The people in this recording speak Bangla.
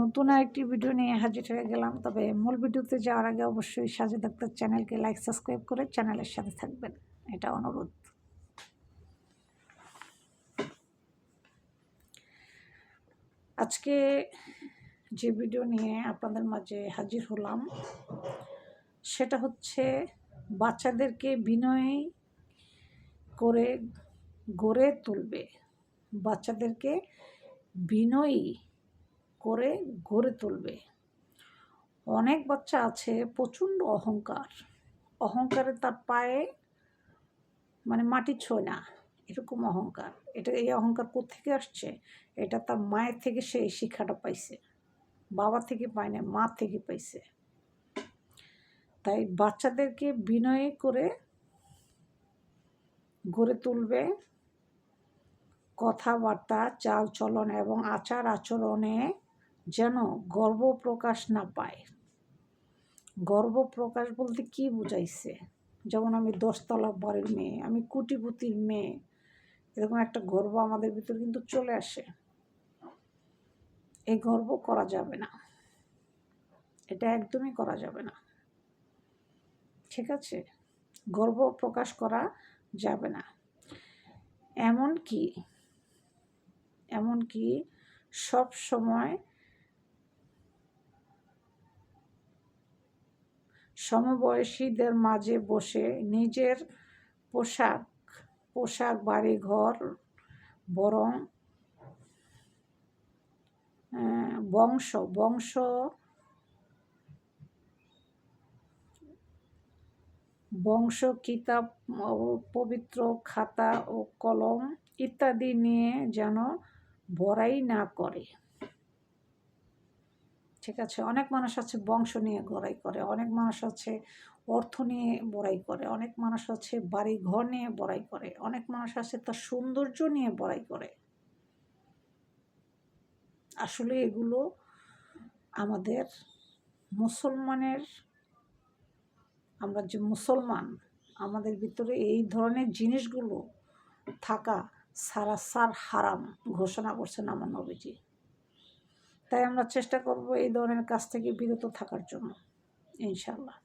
নতুন আরেকটি ভিডিও নিয়ে হাজির হয়ে গেলাম। তবে মূল ভিডিওতে যাওয়ার আগে অবশ্যই সাজেদ আক্তার চ্যানেলকে লাইক সাবস্ক্রাইব করে চ্যানেলের সাথে থাকবেন। এটা অনুরোধ। আজকে যে ভিডিও নিয়ে আপনাদের মাঝে হাজির হলাম, সেটা হচ্ছে বাচ্চাদেরকে বিনয় করে গড়ে তুলবে। বাচ্চাদেরকে বিনয়ী করে গড়ে তুলবে। অনেক বাচ্চা আছে, প্রচণ্ড অহংকার। অহংকারে তার পায়ে মানে মাটি ছোঁয় না, এরকম অহংকার। এটা এই অহংকার কোথেকে আসছে? এটা তার মায়ের থেকে সে এই শিক্ষাটা পাইছে। বাবা থেকে পায় না মা থেকে পাইছে। তাই বাচ্চাদেরকে বিনয় করে গড়ে তুলবে। কথাবার্তা, চাল চলন এবং আচার আচরণে যেন গর্ব প্রকাশ না পায়। গর্ব প্রকাশ বলতে কি বুঝাইছে? যেমন আমি দশতলা বাড়ির মেয়ে, আমি কুটিপুতির মেয়ে, এরকম একটা গর্ব আমাদের ভিতর কিন্তু চলে আসে। এই গর্ব করা যাবে না। এটা একদমই করা যাবে না। ঠিক আছে? গর্ব প্রকাশ করা যাবে না। এমন কি এমন কি সব সময় সমবয়সীদের মাঝে বসে নিজের পোশাক পোশাক বাড়ি ঘর বরং বংশ বংশ বংশ, কিতাব পবিত্র খাতা ও কলম ইত্যাদি নিয়ে যেন বড়াই না করে। ঠিক আছে? অনেক মানুষ আছে বংশ নিয়ে বড়াই করে, অনেক মানুষ আছে অর্থ নিয়ে বড়াই করে, অনেক মানুষ আছে বাড়ি ঘর নিয়ে বড়াই করে, অনেক মানুষ আছে তার সৌন্দর্য নিয়ে বড়াই করে। আসলে এগুলো আমাদের মুসলমানের, আমরা যে মুসলমান, আমাদের ভিতরে এই ধরনের জিনিসগুলো থাকা সারাসার হারাম, ঘোষণা করছেন আমার নবীজি। তাই আমরা চেষ্টা করব এই ধরনের কাজ থেকে বিরত থাকার জন্য ইনশাল্লাহ